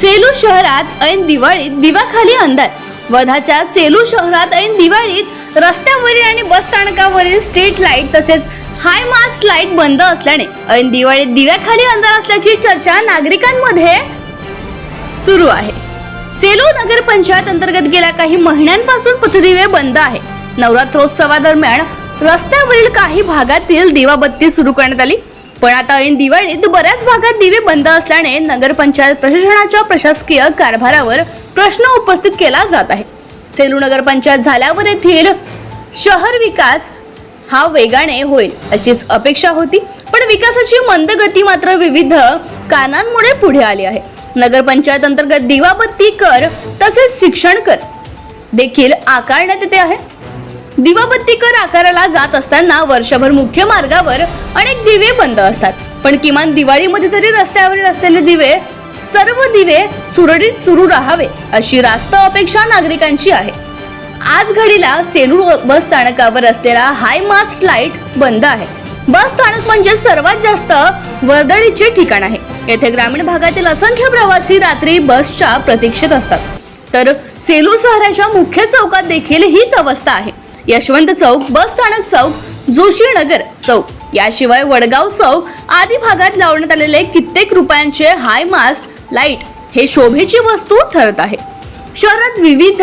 सेलू शहरात ऐन दिवाळीत दिवाखाली अंधार. वधाच्या सेलू शहरात ऐन दिवाळीत रस्त्यावरील आणि बस स्थानकावरील स्ट्रीट लाइट तसेच हाय मास्ट लाइट बंद असल्याने ऐन दिवाळीत दिव्याखाली अंधार असल्याची चर्चा नागरिकांमध्ये सुरू आहे. सेलू नगर पंचायत अंतर्गत गेल्या काही महिन्यांपासून पथदिवे बंद आहे. नवरात्रोत्सवादरम्यान रस्त्यावरील काही भागातील दिवाबत्ती सुरू करण्यात आली. पण आता ऐन दिवाळीत बऱ्याच भागात दिवे बंद असल्याने नगरपंचायत प्रशासनाच्या प्रशासकीय कारभारावर प्रश्न उपस्थित केला जात आहे. सेलू नगरपंचायत झाल्यावर येथील शहर विकास हा वेगाने होईल अशीच अपेक्षा होती पण विकासाची मंद गती मात्र विविध कारणांमुळे पुढे आली आहे. नगरपंचायत अंतर्गत दिवाबत्ती कर तसेच शिक्षण कर देखील आकारण्यात येते आहे. दिवाबत्ती कर आकाराला जात असताना वर्षभर मुख्य मार्गावर अनेक दिवे बंद असतात. पण किमान दिवाळीमध्ये तरी रस्त्यावरील असलेले दिवे सर्व दिवे सुरळीत सुरू राहावे अशी रास्त अपेक्षा नागरिकांची आहे. आज घडीला सेलू बस स्थानकावर असलेला हाय मास्ट लाइट बंद आहे. बस स्थानक म्हणजे सर्वात जास्त वर्दळीचे ठिकाण आहे. येथे ग्रामीण भागातील असंख्य प्रवासी रात्री बसच्या प्रतीक्षेत असतात. तर सेलू शहराच्या मुख्य चौकात देखील हीच अवस्था आहे. यशवंत चौक बस स्थानक चौक जोशीनगर चौक. याशिवाय वडगाव चौक आदी भागात लावण्यात आलेले कित्येक रुपयांचे हाय मास्ट लाइट हे शोभेची वस्तू ठरत आहे. शहरात विविध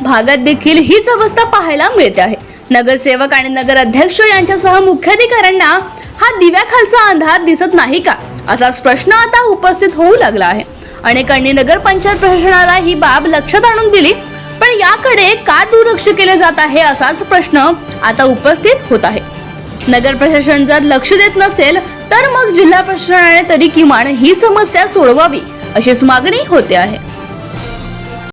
भागात देखील हीच अवस्था पाहायला मिळते आहे. नगरसेवक आणि नगर अध्यक्ष यांच्यासह मुख्याधिकाऱ्यांना हा दिव्याखालचा अंधार दिसत नाही का? असाच प्रश्न आता उपस्थित होऊ लागला आहे. अनेकांनी नगरपंचायत प्रशासनाला ही बाब लक्षात आणून दिली. तर याकडे का दुर्लक्ष केले जात आहे असाच प्रश्न आता उपस्थित होत आहे. नगर प्रशासन जर लक्ष देत नसेल तर मग जिल्हा प्रशासनाने तरी किमान ही समस्या सोडवावी अशीच मागणी होते आहे.